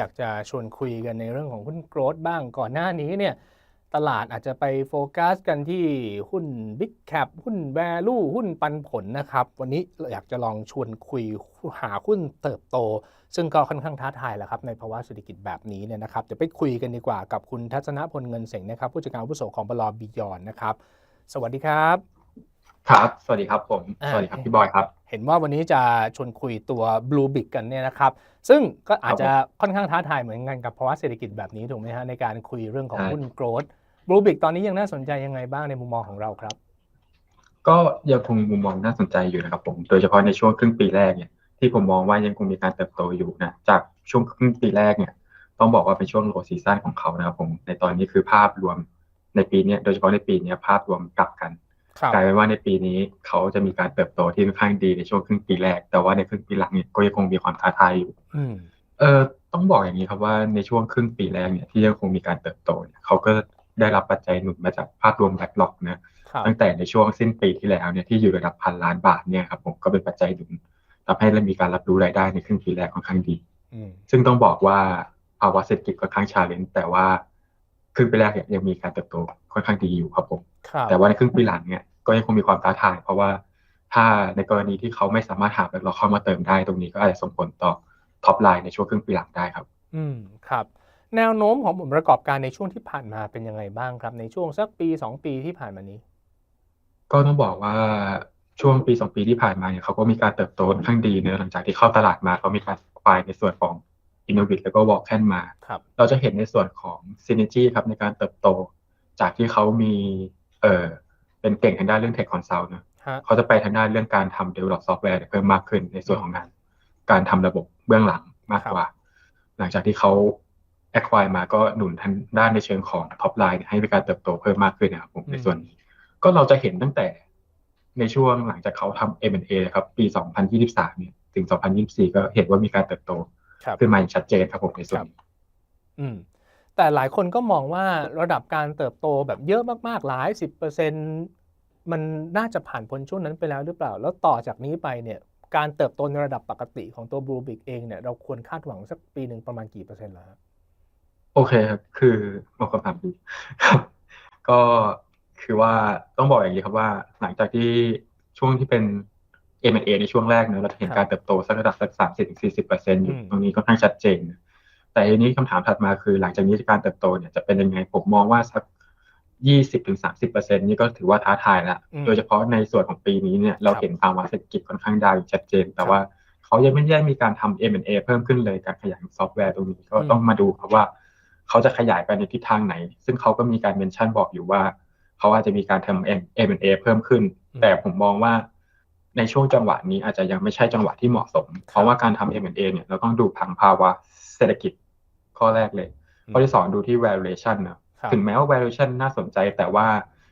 อยากจะชวนคุยกันในเรื่องของหุ้นโกรดบ้างก่อนหน้านี้เนี่ยตลาดอาจจะไปโฟกัสกันที่หุ้น Big Cap หุ้น Value หุ้นปันผลนะครับ วันนี้เราอยากจะลองชวนคุยหาหุ้นเติบโต ซึ่งก็ค่อนข้างท้าทายแหละครับ ในภาวะเศรษฐกิจแบบนี้เนี่ยนะครับเดี๋ยวไปคุยกันดีกว่ากับคุณทัศนพลเงินเสงนะครับ ผู้จัดการอาวุโสของบลบิยอนนะครับ สวัสดีครับ ครับ สวัสดีครับผมอ่าสวัสดีครับพี่บอยครับ เห็นว่าวันนี้จะชวนคุยตัว Blue Big กันเนี่ยนะครับ ซึ่งก็อาจจะค่อนข้างท้าทายเหมือนกันกับภาวะเศรษฐกิจแบบนี้ถูกไหมฮะในการคุยเรื่องของใช่หุ้นโกรด Blue Big ตอนนี้ยังน่าสนใจยังไงบ้างในมุมมองของเราครับ ก็ยังคงมุมมองน่าสนใจอยู่นะครับผมโดยเฉพาะในช่วงครึ่งปีแรกเนี่ยที่ผมมองว่ายังคงมีการเติบโตอยู่นะจากช่วงครึ่งปีแรกเนี่ยต้องบอกว่าเป็นช่วงโลซีซั่นของเขานะครับผมในตอนนี้คือภาพรวมในปีเนี้ยโดยเฉพาะในปีเนี้ยภาพรวมกลับกันครับ กลายเป็นว่าในปีนี้เขาจะมีการเติบโตที่ค่อนข้างดีในช่วงครึ่งปีแรก แต่ว่าในครึ่งปีหลังเนี่ยก็ยังคงมีความท้าทายอยู่อืมเออต้องบอกอย่างนี้ครับว่าในช่วงครึ่งปีแรกเนี่ยที่ยังคงมีการเติบโตเนี่ยเขาก็ได้รับปัจจัยหนุนมาจากภาพรวมแบ็กหลอกนะครับตั้งแต่ในช่วงสิ้นปีที่แล้วเนี่ยที่อยู่ระดับพันล้านบาทเนี่ยครับผมก็เป็นปัจจัยหนุนทำให้เรามีการรับรู้รายได้ในครึ่งปีแรกค่อนข้างดีอืมซึ่งต้องบอกว่าภาวะเศรษฐกิจค่อนข้างชาเลนจ์แต่ว่าครึ่งปีแรกเนี่ยยังมีการเติบโตค่อนข้างดีอยู่ครับผมครับแต่ว่าในครึ่งปีหลังเนี่ย ก็ยังคงมีความท้าทาย เพราะว่าถ้าในกรณีที่เขาไม่สามารถหาแบ็กหลอกเข้ามาเติมได้ตรงนี้ก็อาจจะส่งผลต่อท็อปไลน์ในช่วงครึ่งปีหลังได้ครับ อืมครับ แนวโน้มของผลประกอบการในช่วงที่ผ่านมาเป็นยังไงบ้างครับ ในช่วงสักปี 2 ปีที่ผ่านมานี้ ก็ต้องบอกว่าช่วงปีสองปีที่ผ่านมาเนี่ยเขาก็มีการเติบโตค่อนข้างดีเนะหลังจากที่เข้าตลาดมาเขามีการควายในส่วนของ Innovate แล้วก็ w a l k แ n มาครับเราจะเห็นในส่วนของ Synergy ครับในการเติบโต จากที่เขามีเออ เป็นเก่งทางด้านเรื่อง Tech Consult นะฮะเขาจะไปทางด้านเรื่องการทำ develop software เนี่ยเพิ่มมากขึ้นในส่วนของงาน การทำระบบเบื้องหลังมากกว่า หลังจากที่เขา acquire มาก็หนุนทางด้านในเชิงของ top line เนี่ยให้มีการเติบโตเพิ่มมากขึ้นนะครับผมอืมในส่วนนี้ ก็เราจะเห็นตั้งแต่ในช่วงหลังจากเขาทำ M&A นะครับ ปี 2023 เนี่ย ถึง 2024 ก็เห็นว่ามีการเติบโตครับขึ้นมาอย่างชัดเจนครับผมในส่วนนี้อืมแต่หลายคนก็มองว่าระดับการเติบโตแบบเยอะมากๆ หลายสิบเปอร์เซ็น มันน่าจะผ่านพ้นช่วงนั้นไปแล้วหรือเปล่า แล้วต่อจากนี้ไปเนี่ยการเติบโตในระดับปกติของตัวบลูบิกเองเนี่ยเราควรคาดหวังสักปีหนึ่งประมาณกี่เปอร์เซ็นต์แล้วฮะโอเคครับ คือบอกคำถามดีครับ ก็คือว่าต้องบอกอย่างนี้ครับว่า หลังจากที่ช่วงที่เป็น M&A ในช่วงแรกเนอะเราจะเห็นการเติบโตสักระดับสักสามสิบถึงสี่สิบเปอร์เซ็นต์อยู่ตรงนี้ค่อนข้างชัดเจนนะแต่ทีนี้คำถามถัดมาคือ หลังจากนี้การเติบโตเนี่ยจะเป็นยังไงผมมองว่าสัก ยี่สิบถึงสามสิบเปอร์เซ็นต์นี่ก็ถือว่าท้าทายแล้วโดยเฉพาะในส่วนของปีนี้เนี่ยเราเห็นภาวะเศรษฐกิจค่อนข้างดาวอย่างชัดเจน แต่ว่าเขายังไม่ได้มีการทำ M&A เพิ่มขึ้นเลยการขยายซอฟต์แวร์ตรงนี้ก็ต้องมาดูครับว่าเขาจะขยายไปในทิศทางไหน ซึ่งเขาก็มีการเมนชั่นบอกอยู่ว่าเขาอาจจะมีการทำ M&A เพิ่มขึ้นอืมแต่ผมมองว่าในช่วงจังหวะนี้อาจจะยังไม่ใช่จังหวะที่เหมาะสม เพราะว่าการทำ M&A เนี่ยเราต้องดูพังภาวะเศรษฐกิจข้อแรกเลยข้อที่สองดูที่ valuation นะครับ ถึงแม้ว่า valuation น่าสนใจ แต่ว่า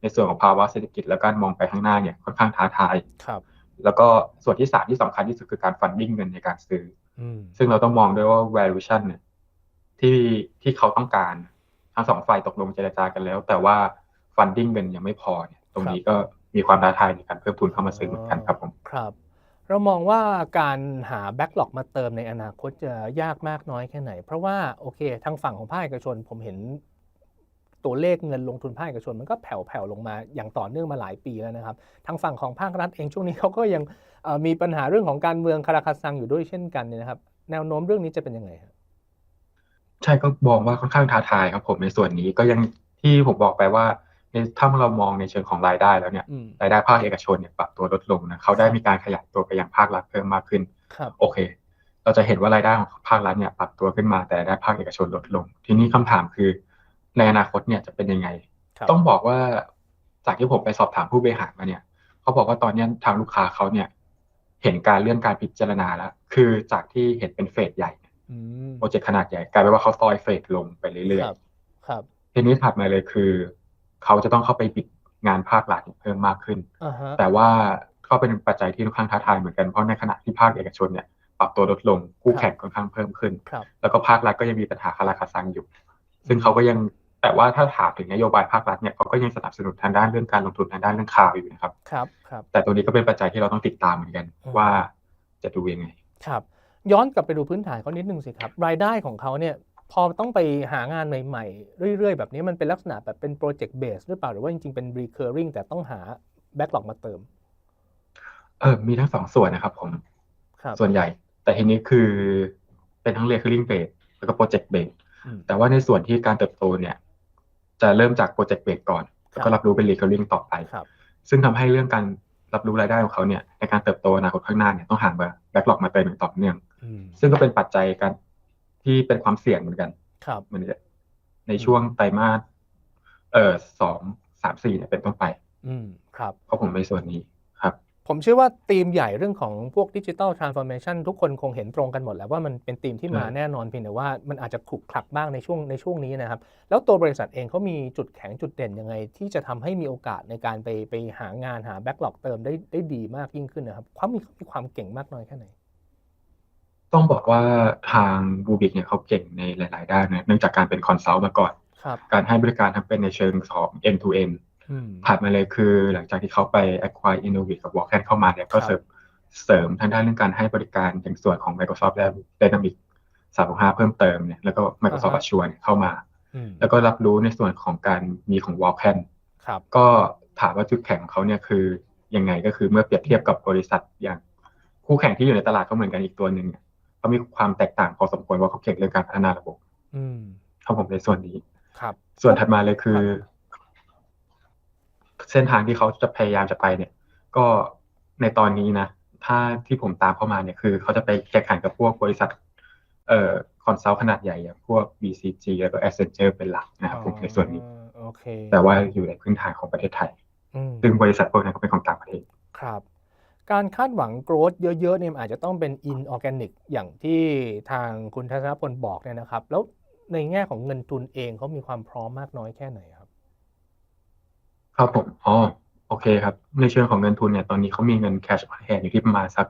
ในส่วนของภาวะเศรษฐกิจและการมองไปข้างหน้าเนี่ยค่อนข้างท้าทายครับแล้วก็ส่วนที่สามที่สำคัญที่สุดคือการ funding เงินในการซื้ออืมซึ่งเราต้องมองด้วยว่า valuation เนี่ยที่ที่เขาต้องการทั้งสองฝ่ายตกลงเจรจากันแล้ว แต่ว่า funding เงินยังไม่พอเนี่ยตรงนี้ก็มีความท้าทายในการเพิ่มทุนเข้ามาซื้อเหมือนกันครับผมครับเรามองว่าการหาแบ็กหลอกมาเติมในอนาคตจะยากมากน้อยแค่ไหน เพราะว่าโอเคทางฝั่งของภาคเอกชนผมเห็น ตัวเลขเงินลงทุนภาคเอกชนมันก็แผ่วๆลงมาอย่างต่อเนื่องมาหลายปีแล้วนะครับ ทางฝั่งของภาครัฐเองช่วงนี้เขาก็ยังเอ่อมีปัญหาเรื่องของการเมืองคาราคาซังอยู่ด้วยเช่นกันเนี่ยนะครับ แนวโน้มเรื่องนี้จะเป็นยังไงครับใช่ก็มองว่าค่อนข้างท้าทายครับผมในส่วนนี้ก็ยังที่ผมบอกไปว่าในถ้าเรามองในเชิงของรายได้แล้วเนี่ยอืมรายได้ภาคเอกชนเนี่ยปรับตัวลดลงนะเขาได้มีการขยายตัวไปยังภาครัฐเพิ่มมากขึ้นครับโอเค เราจะเห็นว่ารายได้ของภาครัฐเนี่ยปรับตัวขึ้นมาแต่รายได้ภาคเอกชนลดลง ทีนี้คำถามคือ ในอนาคตเนี่ยจะเป็นยังไงครับต้องบอกว่าจากที่ผมไปสอบถามผู้บริหารมาเนี่ยเขาบอกว่าตอนเนี้ยทางลูกค้าเขาเนี่ย เห็นการเลื่อนการพิจารณาแล้ว คือจากที่เห็นเป็นเฟสใหญ่เนี่ยอืมโปรเจกต์ขนาดใหญ่กลายเป็นว่าเขาซอยเฟสลงไปเรื่อยครับครับๆทีนี้ถัดมาเลยคือ เขาจะต้องเข้าไปบิดงานภาครัฐเพิ่มมากขึ้นอ่าฮะแต่ว่าก็เป็นปัจจัยที่ค่อนข้างท้าทายเหมือนกันเพราะในขณะที่ภาคเอกชนเนี่ยปรับตัวลดลงคู่แข่งค่อนข้างเพิ่มขึ้นครับแล้วก็ภาครัฐก็ยังมีปัญหาคาราคาซังอยู่ ซึ่งเขาก็ยัง แต่ว่าถ้าถามถึงนโยบายภาครัฐเนี่ยเขาก็ยังสนับสนุนทางด้านเรื่องการลงทุนทางด้านเรื่องข่าวอยู่นะครับ ครับครับ แต่ตัวนี้ก็เป็นปัจจัยที่เราต้องติดตามเหมือนกันอืมว่าจะดูยังไง ครับ ย้อนกลับไปดูพื้นฐานเขานิดนึงสิครับ รายได้ของเขาเนี่ยพอต้องไปหางานใหม่ๆ เรื่อย ๆ แบบนี้มันเป็นลักษณะแบบเป็นโปรเจกต์เบสหรือเปล่าหรือว่าจริง ๆ เป็น recurring แต่ต้องหา backlog มาเติม เออมีทั้งสองส่วนนะครับผมครับส่วนใหญ่ แต่ทีนี้คือเป็นทั้ง recurring base แล้วก็ project base อืมแต่ว่าในส่วนที่การเติบโตเนี่ย จะเริ่มจาก project base ก่อน แล้วก็รับรู้เป็น recurring ต่อไปครับซึ่งทำให้เรื่องการรับรู้รายได้ของเขาเนี่ยในการเติบโตอนาคตข้างหน้าเนี่ยต้องหา backlog มาเติมอย่างต่อเนื่องอืมซึ่งก็เป็นปัจจัยการที่เป็นความเสี่ยงเหมือนกันครับเหมือนกันในช่วงไตรมาสเอ่อสองสามสี่เนี่ยเป็นต้นไป อืมครับเพราะผมในส่วนนี้ครับ ผมเชื่อว่าธีมใหญ่เรื่องของพวกดิจิ t a ลทรานส์ฟอร์เมชันทุกคนคงเห็นตรงกันหมดแล้วว่ามันเป็นธีมที่มาอืมแน่นอนเพียงแต่ว่ามันอาจจะขลุกคลักบ้างในช่วงในช่วงนี้นะครับ แล้วตัวบริษัทเองเขามีจุดแข็งจุดเด่นยังไง ที่จะทำให้มีโอกาสในการไปไปหางานหาแบ็กหลอกเติมได้ได้ดีมากยิ่งขึ้นนะครับความมีมีความเก่งมากน้อยแค่ไหน ต้องบอกว่าทางบูบิกเนี่ยเขาเก่งในหลาย ๆ ด้านนะเนื่องจากการเป็นคอนซัลท์มาก่อนครับการให้บริการทั้งเป็นในเชิงของ end to end อืมถัดมาเลยคือ หลังจากที่เขาไป acquire innovate กับ Walkhan เข้ามาเนี่ยก็ครับเสริมเสริมทางด้านเรื่องการให้บริการอย่างส่วนของ Microsoft และ Dynamics 365 เพิ่มเติมเนี่ยแล้วก็ Microsoft อ่าฮะ Azure เนี่ยเข้ามาอืมแล้วก็รับรู้ในส่วนของการมีของ Walkhan ครับก็ถามว่าจุดแข็งของเขาเนี่ยคือยังไงก็คือเมื่อเปรียบเทียบกับบริษัทอย่างคู่แข่งที่อยู่ในตลาดก็เหมือนกันอีกตัวหนึ่งเนี่ยเขามีความแตกต่างพอสมควรว่าเขาเก่งเรื่องการพัฒนาระบบอืมครับผมในส่วนนี้ ครับ ส่วนถัดมาเลยคือ เส้นทางที่เขาจะพยายามจะไปเนี่ย ก็ในตอนนี้นะ ถ้าที่ผมตามเข้ามาเนี่ยคือเขาจะไปแข่งขันกับพวกบริษัทเอ่อคอนซัลท์ขนาดใหญ่อย่างพวก BCG แล้วก็ Accenture เป็นหลักนะครับผมในส่วนนี้อ๋อโอเคแต่ว่าอยู่ในพื้นฐานของประเทศไทยอืมซึ่งบริษัทพวกนั้นก็เป็นของต่างประเทศครับการคาดหวังโกรธเยอะๆเนี่ยมันอาจจะต้องเป็น inorganic อย่างที่ทางคุณทัศนพลบอกเนี่ยนะครับ แล้วในแง่ของเงินทุนเองเขามีความพร้อมมากน้อยแค่ไหนครับ ครับผมอ๋อโอเคครับ ในเชิงของเงินทุนเนี่ยตอนนี้เขามีเงิน cash on hand อยู่ที่ประมาณสัก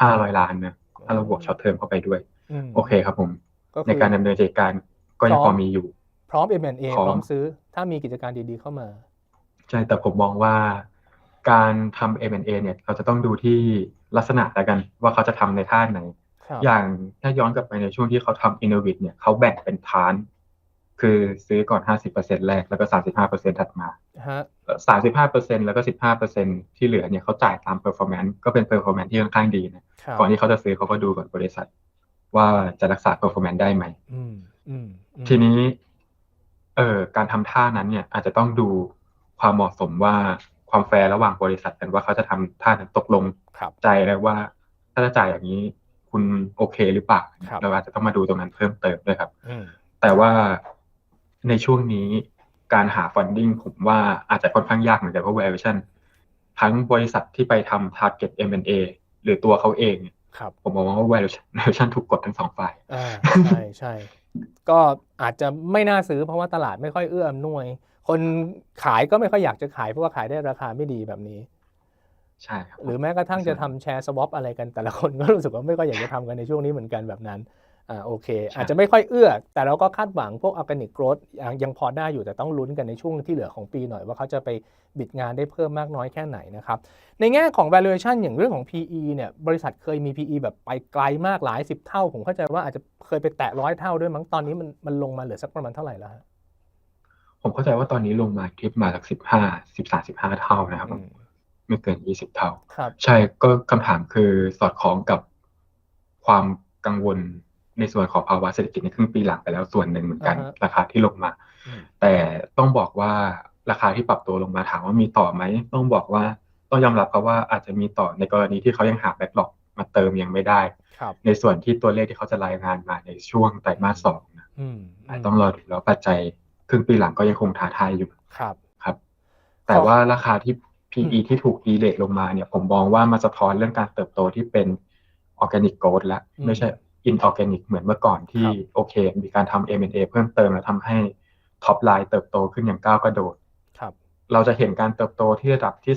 ห้าร้อยล้านนะถ้าเราบวกช็อตเทอมเข้าไปด้วยมโอเคครับผมก็คือในการดำเนินกิจการก็ยังพพร้ออมมีอยู่ พร้อม M&A พร้อมพร้อมซื้อ ถ้ามีกิจการดีๆเข้ามา ใช่ แต่ผมมองว่าการทำ M&A เนี่ยเราจะต้องดูที่ลักษณะแล้วกันว่าเขาจะทำในท่าไหนครับอย่างถ้าย้อนกลับไปในช่วงที่เขาทำ Innovate เนี่ยเขาแบ่งเป็นพาร์ท คือซื้อก่อน50%แรกแล้วก็35%ถัดมาฮะสามสิบห้าเปอร์เซ็นแล้วก็สิบห้าเปอร์เซ็นที่เหลือเนี่ยเขาจ่ายตามเ e อร์ฟอร์แมนซ์ก็เป็นเ e อร์ฟอร์แมนซ์ที่ค่อนข้างดีนะครับก่อนที่เขาจะซื้อเขาก็ดูก่อนบริษัท ว่าจะรักษาเ e อร์ฟอร์แมนซ์ได้ไหมอืมอืมอืมทีนี้ เอ่อการทำท่านั้นเนี่ย อาจจะต้องดูความเหมาะสมว่าความแฟร์ระหว่างบริษัทกันว่าเขาจะทำท่านั้นตกลงครับใจแล้วว่า ถ้าจะจ่ายอย่างนี้คุณโอเคหรือเปล่าครับเราอาจจะต้องมาดูตรงนั้นเพิ่มเติมด้วยครับอืมแต่ว่า ในช่วงนี้การหา funding ผมว่าอาจจะค่อนข้างยากเหมือนกันเพราะ valuation ทั้งบริษัทที่ไปทำ target M&A หรือตัวเขาเองเนี่ยครับผมมองว่า valuation valuation ถูกกดทั้งสองฝ่ายอ่าใช่ใช่ก็อาจจะไม่น่าซื้อเพราะว่าตลาดไม่ค่อยเอื้ออำนวย คนขายก็ไม่ค่อยอยากจะขายเพราะว่าขายได้ราคาไม่ดีแบบนี้ ใช่ครับหรือแม้กระทั่งจะทำแชร์สวอปอะไรกันแต่ละคนก็รู้สึกว่าไม่ค่อยอยากจะทำกันในช่วงนี้เหมือนกันแบบนั้น อ่าโอเค อาจจะไม่ค่อยเอื้อ แต่เราก็คาดหวังพวกออร์แกนิกโกรดยังยังพอได้อยู่แต่ต้องลุ้นกันในช่วงที่เหลือของปีหน่อยว่าเขาจะไปบิดงานได้เพิ่มมากน้อยแค่ไหนนะครับ ในแง่ของ valuation อย่างเรื่องของ PE เนี่ยบริษัทเคยมี PE แบบไปไกลมากหลายสิบเท่า ผมเข้าใจว่าอาจจะเคยไปแตะร้อยเท่าด้วยมั้งตอนนี้มันมันลงมาเหลือสักประมาณเท่าไหร่แล้วฮะผมเข้าใจว่าตอนนี้ลงมาที่มาสักสิบห้าสิบสามสิบห้าเท่านะครับผมอืมไม่เกินยี่สิบเท่าครับใช่ก็คำถามคือสอดคล้องกับความกังวล ในส่วนของภาวะเศรษฐกิจในครึ่งปีหลังไปแล้วส่วนหนึ่งเหมือนกันอ่าฮะราคาที่ลงมาอืมแต่ต้องบอกว่าราคาที่ปรับตัวลงมาถามว่ามีต่อไหม ต้องบอกว่าต้องยอมรับเพราะว่าอาจจะมีต่อในกรณีที่เขายังหาแบ็กหลอกมาเติมยังไม่ได้ครับในส่วนที่ตัวเลขที่เขาจะรายงานมาในช่วงไตรมาสสองนะอืมอาจต้องรอดูแล้วปัจจัยครึ่งปีหลังก็ยังคงท้าทายอยู่ครับครับ แต่ว่าราคาที่ PE ที่ถูกดีเลทลงมาเนี่ย ผมมองว่ามันสะท้อนเรื่องการเติบโตที่เป็น organic growth และอืมไม่ใช่ inorganic เหมือนเมื่อก่อนที่ครับโอเค มีการทำ M&A เพิ่มเติมแล้วทำให้ท็อปไลน์เติบโตขึ้นอย่างก้าวกระโดดครับเราจะเห็นการเติบโตที่ระดับที่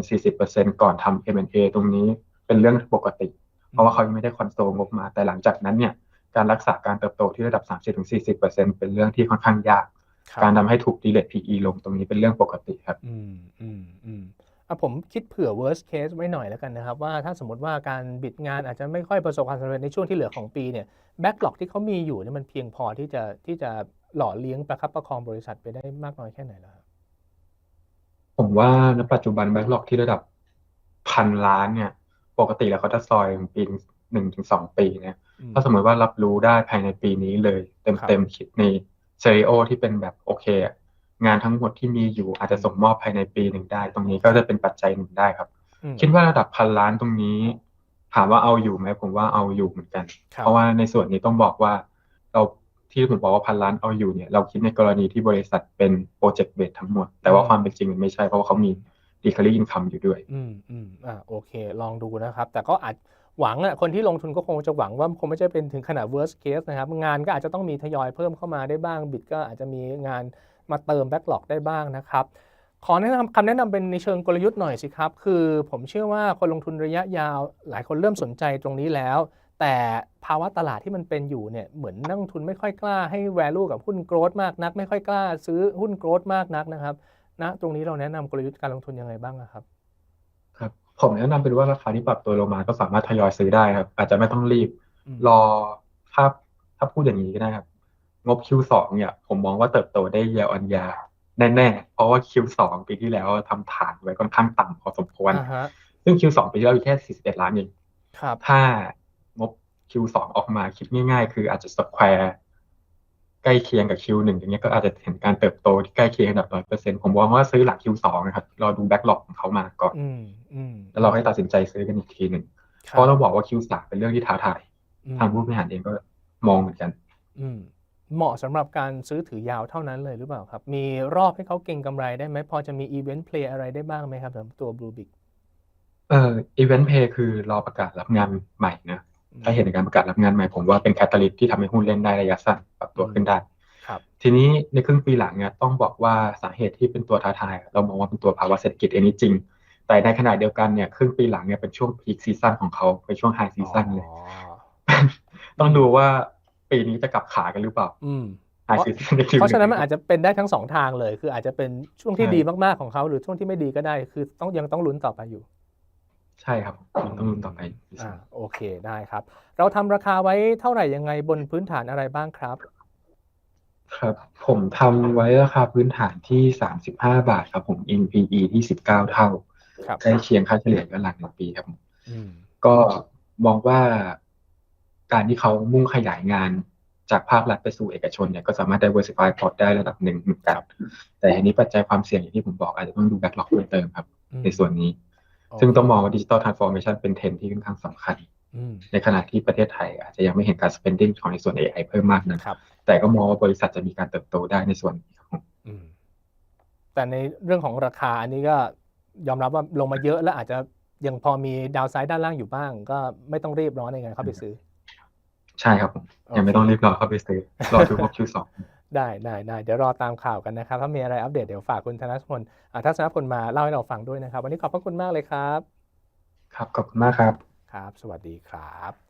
30% 40%ก่อนทำ M&A ตรงนี้เป็นเรื่องปกติ เพราะว่าเขายังไม่ได้คอนโซลงบมา แต่หลังจากนั้นเนี่ยการรักษาการเติบโตที่ระดับ 30-40%เป็นเรื่องที่ค่อนข้างยากครับการทำให้ถูกดีเลท PE ลงตรงนี้เป็นเรื่องปกติครับ อืมอืมอืม อะผมคิดเผื่อ worst case ไว้หน่อยแล้วกันนะครับ ว่าถ้าสมมติว่าการบิดงานอาจจะไม่ค่อยประสบความสำเร็จในช่วงที่เหลือของปีเนี่ย backlog ที่เขามีอยู่เนี่ยมันเพียงพอที่จะที่จะหล่อเลี้ยงประคับประคองบริษัทไปได้มากน้อยแค่ไหนแล้วครับผมว่าณปัจจุบันแบ็กหลอกที่ระดับพันล้านเนี่ย ปกติแล้วเขาจะซอยปีหนึ่งถึงสองปีเนี่ยอืมถ้าสมมติว่ารับรู้ได้ภายในปีนี้เลย เต็มครับเต็มคิดในเซเรโอที่เป็นแบบโอเคอะ งานทั้งหมดที่มีอยู่อาจจะส่งมอบภายในปีหนึ่งได้ ตรงนี้ก็จะเป็นปัจจัยหนึ่งได้ครับอืมคิดว่าระดับพันล้านตรงนี้ ถามว่าเอาอยู่ไหมผมว่าเอาอยู่เหมือนกันครับเพราะว่าในส่วนนี้ต้องบอกว่า เราที่ผมบอกว่าพันล้านเอาอยู่เนี่ยเราคิดในกรณีที่บริษัทเป็นโปรเจกต์เบสทั้งหมด แต่ว่าความเป็นจริงมันไม่ใช่เพราะว่าเขามี recurring income อยู่ด้วย อืมอืมอ่าโอเค ลองดูนะครับ แต่ก็อาจหวังอะคนที่ลงทุนก็คงจะหวังว่าคงไม่ใช่เป็นถึงขนาด worst case นะครับ งานก็อาจจะต้องมีทยอยเพิ่มเข้ามาได้บ้างบิดก็อาจจะมีงาน มาเติม backlog ได้บ้างนะครับ ขอแนะนำคำแนะนำเป็นในเชิงกลยุทธ์หน่อยสิครับ คือผมเชื่อว่าคนลงทุนระยะยาว หลายคนเริ่มสนใจตรงนี้แล้ว แต่ภาวะตลาดที่มันเป็นอยู่เนี่ยเหมือนนักลงทุนไม่ค่อยกล้าให้ value กับหุ้น growth มากนัก ไม่ค่อยกล้าซื้อหุ้น growth มากนักนะครับณตรงนี้เราแนะนำกลยุทธ์การลงทุนยังไงบ้างอะครับครับผมแนะนำเป็นว่าราคาที่ปรับตัวลงมาก็สามารถทยอยซื้อได้ครับ อาจจะไม่ต้องรีบอืมรอถ้าถ้าพูดอย่างนี้ก็ได้ครับ งบ Q2 เนี่ยผมมองว่าเติบโตได้ year on year แน่ๆ เพราะว่า Q2 ปีที่แล้วทำฐานไว้ค่อนข้างต่ำพอสมควรอ่าฮะซึ่ง Q2 ปีที่แล้วอยู่แค่ 41 ล้านเองครับถ้างบ Q2 ออกมาคิดง่ายๆ คืออาจจะ square ใกล้เคียงกับ Q1 อย่างเงี้ยก็อาจจะเห็นการเติบโตที่ใกล้เคียงระดับ100%ผมมองว่าซื้อหลัง Q2 นะครับรอดู backlog ของเขามาก่อนอืมอืมแล้วเราให้ตัดสินใจซื้อกันอีกทีหนึ่งคเพราะเราบอกว่า Q3 เป็นเรื่องที่ท้าทายอืมทางผู้บริหารเองก็มองเหมือนกัน อืม เหมาะสำหรับการซื้อถือยาวเท่านั้นเลยหรือเปล่าครับ มีรอบให้เขาเก่งกำไรได้ไหม พอจะมีอีเวนต์เพลย์อะไรได้บ้างไหมครับสำหรับตัว Blue Big เอ่อ event pay คือรอประกาศรับงานใหม่นะถ้าเห็นในการประกาศรับงานใหม่ ผมว่าเป็นแคตตาลิสที่ทำให้หุ้นเล่นได้ระยะสั้นปรับตัวขึ้นได้ครับทีนี้ในครึ่งปีหลังเนี่ยต้องบอกว่าสาเหตุที่เป็นตัวท้าทาย เรามองว่าเป็นตัวภาวะเศรษฐกิจเองนี่จริง แต่ในขณะเดียวกันเนี่ยครึ่งปีหลังเนี่ยเป็นช่วงพีคซีซั่นของเขาเป็นช่วงไฮซีซั่นเลยอ๋อต้องดูว่า ปีนี้จะกลับขากันหรือเปล่าอืมไฮซีซั่นในคิวเพราะฉะนั้นมันอาจจะเป็นได้ทั้งสองทางเลย คืออาจจะเป็นช่วงที่ใช่ดีมากๆของเขาหรือช่วงที่ไม่ดีก็ได้ คือต้องยังต้องลุ้นต่อไปอยู่ ใช่ครับต้องลุ้นต่อไปอ่าโอเคได้ครับ เราทำราคาไว้เท่าไหร่ยังไงบนพื้นฐานอะไรบ้างครับ ครับ ผมทำไว้ราคาพื้นฐานที่สามสิบห้าบาทครับผม NPE ที่สิบเก้าเท่าครับใกล้เคียงค่าเฉลี่ยย้อนหลังหนึ่งปีครับผมอืมก็มองว่า การที่เขามุ่งขยายงานจากภาครัฐไปสู่เอกชนเนี่ยก็สามารถ diversify port ได้ระดับหนึ่งเหมือนกัน แต่อันนี้ปัจจัยความเสี่ยงอย่างที่ผมบอกอาจจะต้องดู backlog เพิ่มเติมครับอืมในส่วนนี้ ซึ่งต้องมองว่า digital transformation เป็นเทรนด์ที่ค่อนข้างสำคัญอืมในขณะที่ประเทศไทยอาจจะยังไม่เห็นการ spending ของในส่วน AI เพิ่มมากนะครับแต่ก็มองว่าบริษัทจะมีการเติบโตได้ในส่วนนี้ครับผมอืมแต่ในเรื่องของราคาอันนี้ก็ยอมรับว่าลงมาเยอะแล้วอาจจะยังพอมีดาวไซด์ด้านล่างอยู่บ้าง ก็ไม่ต้องรีบร้อนในการเข้าไปซื้อ ใช่ครับผมยังไม่ต้องรีบรอเข้าไปซื้อรอดูงบ Q2 ได้ได้ได้เดี๋ยวรอตามข่าวกันนะครับ ถ้ามีอะไรอัปเดตเดี๋ยวฝากคุณธนพลอ่าทัศนพลมาเล่าให้เราฟังด้วยนะครับ วันนี้ขอบพระคุณมากเลยครับ ครับขอบคุณมากครับครับ สวัสดีครับ